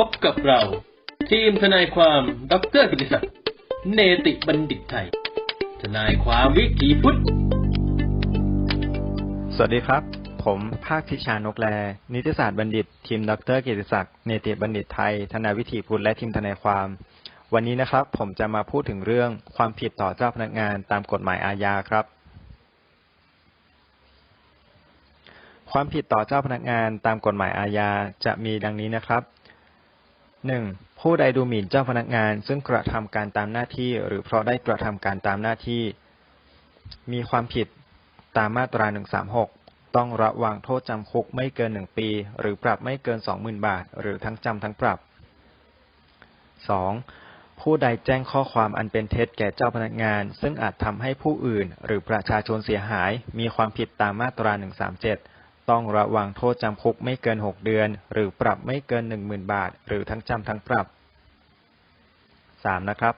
พบกับเรา ทีมทนายความดรกิติศักดิ์เนติบัณฑิตไทย ทนายความวิถีพุทธ สวัสดีครับ ผมภาคทิชานกแล นิติศาสตร์บัณฑิต ทีมดรกียรติศักดิ์เนติบัณฑิตไทย ทนายวิถีพุทธและทีมทนายความ วันนี้นะครับ ผมจะมาพูดถึงเรื่องความผิดต่อเจ้าพนักงานตามกฎหมายอาญาครับความผิดต่อเจ้าพนักงานตามกฎหมายอาญาจะมีดังนี้นะครับ 1. ผู้ใดดูหมิ่นเจ้าพนักงาน ซึ่งกระทำการตามหน้าที่ หรือเพราะได้กระทำการตามหน้าที่ มีความผิดตามมาตรา136ต้องระวังโทษจำคุกไม่เกิน1ปี หรือปรับไม่เกิน20,000บาท หรือทั้งจำทั้งปรับ 2. ผู้ใดแจ้งข้อความอันเป็นเท็จแก่เจ้าพนักงาน ซึ่งอาจทำให้ผู้อื่น หรือประชาชนเสียหาย มีความผิดตามมาตรา137 ต้องระวังโทษจำคุกไม่เกิน 6 เดือน หรือปรับไม่เกิน 10,000 บาท หรือทั้งจำทั้งปรับ 3. นะครับ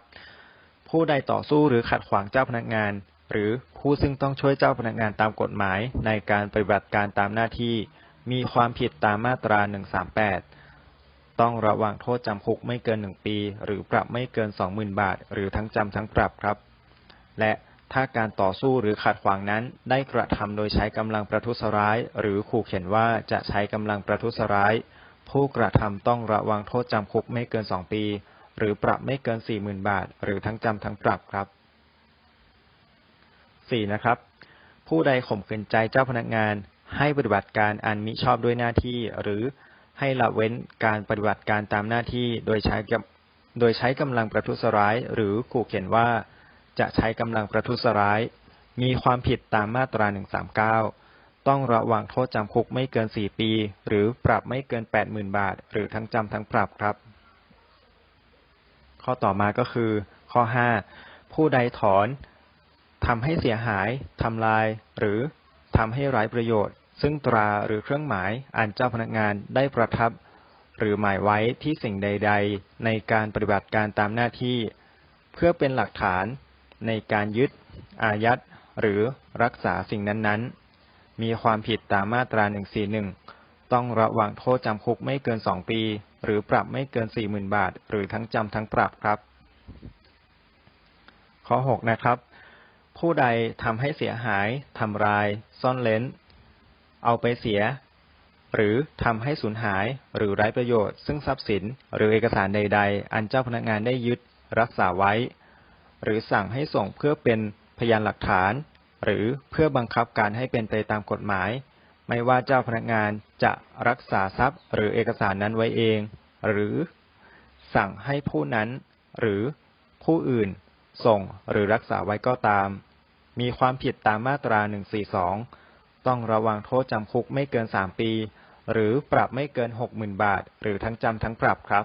ผู้ใดต่อสู้หรือขัดขวางเจ้าพนักงาน หรือผู้ซึ่งต้องช่วยเจ้าพนักงานตามกฎหมาย ในการปฏิบัติการตามหน้าที่ มีความผิดตามมาตรา 138 ต้องระวังโทษจำคุกไม่เกิน 1 ปี หรือปรับไม่เกิน 20,000 บาท หรือทั้งจำทั้งปรับครับ และ ถ้าการต่อสู้หรือขัดขวางนั้น ได้กระทำโดยใช้กำลังประทุษร้าย หรือขู่เข็นว่าจะใช้กำลังประทุษร้าย ผู้กระทำต้องระวังโทษจำคุกไม่เกิน2ปี หรือปรับไม่เกิน40,000บาท หรือทั้งจำทั้งปรับครับ 4. นะครับ ผู้ใดข่มขืนใจเจ้าพนักงาน ให้ปฏิบัติการอันมิชอบด้วยหน้าที่ หรือให้ละเว้นการปฏิบัติการตามหน้าที่โดยใช้โดยใช้กำลังประทุษร้าย หรือขู่เข็นว่า จะใช้กำลังประทุษร้าย มีความผิดตามมาตรา 139 ต้องระวังโทษจำคุกไม่เกิน 4 ปี หรือปรับไม่เกิน 80,000 บาท หรือทั้งจำทั้งปรับครับ ข้อต่อมาก็คือ ข้อ 5 ผู้ใดถอนทำให้เสียหายทำลาย หรือทำให้ร้ายประโยชน์ ซึ่งตราหรือเครื่องหมายอันเจ้าพนักงานได้ประทับ หรือหมายไว้ที่สิ่งใด ๆ ในการปฏิบัติการตามหน้าที่ เพื่อเป็นหลักฐาน ในการยึด อายัด หรือรักษาสิ่งนั้นๆ มีความผิดตามมาตรา 141 ต้องระวังโทษจำคุกไม่เกิน 2 ปี หรือปรับไม่เกิน 40,000 บาท หรือทั้งจำทั้งปรับครับ ข้อ 6 นะครับ ผู้ใดทำให้เสียหายทำลาย ซ่อนเล้น เอาไปเสีย หรือทำให้สูญหาย หรือไร้ประโยชน์ ซึ่งทรัพย์สิน หรือเอกสารใด ๆ อันเจ้าพนักงานได้ยึดรักษาไว้ หรือสั่งให้ส่งเพื่อเป็นพยานหลักฐาน หรือเพื่อบังคับการให้เป็นไปตามกฎหมาย ไม่ว่าเจ้าพนักงานจะรักษาทรัพย์ หรือเอกสารนั้นไว้เอง หรือสั่งให้ผู้นั้น หรือผู้อื่น ส่งหรือรักษาไว้ก็ตาม มีความผิดตามมาตรา 142 ต้องระวังโทษจำคุกไม่เกิน 3 ปี หรือปรับไม่เกิน 60,000 บาท หรือทั้งจำทั้งปรับครับ